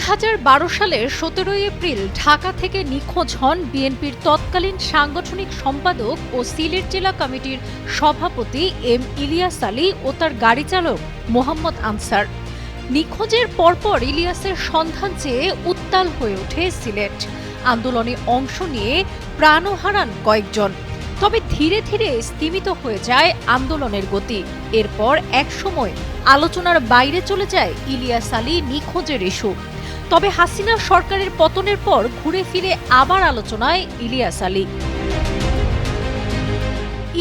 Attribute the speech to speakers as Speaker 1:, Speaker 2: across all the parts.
Speaker 1: সালের সতেরোই এপ্রিল ঢাকা থেকে নিখোঁজ হন বিএনপির তৎকালীন সাংগঠনিক সম্পাদক ও সিলেট জেলা কমিটির সভাপতি এম ইলিয়াস আলী ও তার গাড়ি চালক মোহাম্মদ আনসার। নিখোঁজের পরপর ইলিয়াসের সন্ধান চেয়ে উত্তাল হয়ে ওঠে সিলেট। আন্দোলনে অংশ নিয়ে প্রাণও হারান কয়েকজন। তবে ধীরে ধীরে স্তীমিত হয়ে যায় আন্দোলনের গতি। এরপর একসময় আলোচনার বাইরে চলে যায় ইলিয়াস আলী নিখোঁজের ইস্যু। তবে হাসিনা সরকারের পতনের পর ঘুরে ফিরে আবার আলোচনায় ইলিয়াস আলী।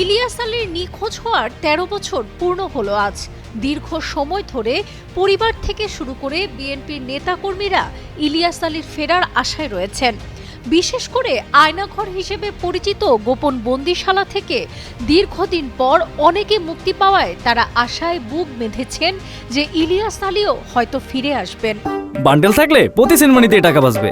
Speaker 1: ইলিয়াস আলীর নিখোঁজ হওয়ার ১৩ বছর পূর্ণ হলো আজ। দীর্ঘ সময় ধরে পরিবার থেকে শুরু করে বিএনপির নেতাকর্মীরা ইলিয়াস আলীর ফেরার আশায় রয়েছেন। বিশেষ করে আয়নাঘর হিসেবে পরিচিত গোপন বন্দিশালা থেকে দীর্ঘদিন পর অনেকে মুক্তি পাওয়ায় তারা আশায় বুক বেঁধেছেন যে ইলিয়াস আলীও হয়তো ফিরে আসবেন।
Speaker 2: বান্ডেল থাকলে প্রতি সেনমানিতে টাকা বাঁচবে।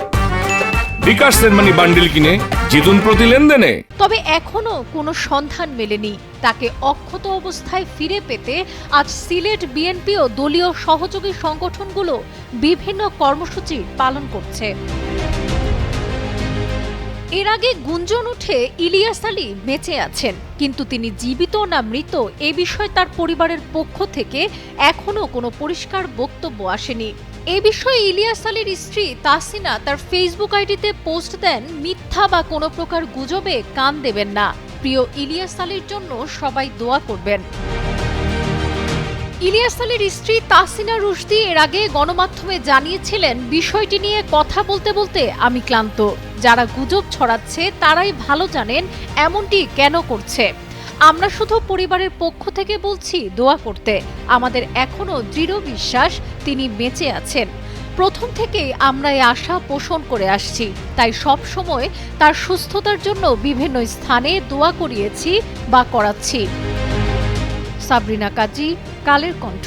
Speaker 3: বিকাশ সেনমানি বান্ডিল কিনে জিতুন প্রতি লেনদেনে।
Speaker 1: তবে এখনও কোনো সন্ধান মেলেনি। তাকে অক্ষত অবস্থায় ফিরে পেতে আজ সিলেট বিএনপি ও দলীয় সহযোগী সংগঠনগুলো বিভিন্ন কর্মসূচি পালন করছে। এর আগে গুঞ্জন উঠে ইলিয়াস আলী বেঁচে আছেন, কিন্তু তিনি জীবিত না মৃত এ বিষয়ে তার পরিবারের পক্ষ থেকে এখনও কোনো পরিষ্কার বক্তব্য আসেনি। এ বিষয়ে ইলিয়াস আলীর স্ত্রী তাসিনা তার ফেসবুক আইডিতে পোস্ট দেন, মিথ্যা বা কোনো প্রকার গুজবে কান দেবেন না। প্রিয় ইলিয়াস আলীর জন্য সবাই দোয়া করবেন। ইলিয়াস আলীর স্ত্রী তাসিনা রুশদি এর আগে গণমাধ্যমে জানিয়েছিলেন, বিষয়টি নিয়ে কথা বলতে বলতে আমি ক্লান্ত। যারা গুজব ছড়াচ্ছে, তারাই ভালো জানেন এমনটি কেন করছে। আমরা শুধু পরিবারের পক্ষ থেকে বলছি, দোয়া করতে। আমাদের এখনও দৃঢ় বিশ্বাস তিনি বেঁচে আছেন। প্রথম থেকেই আমরা এই আশা পোষণ করে আসছি। তাই সব সময় তার সুস্থতার জন্য বিভিন্ন স্থানে দোয়া করিয়েছি বা করাচ্ছি। সাবরিনা কাজী কালের কণ্ঠ।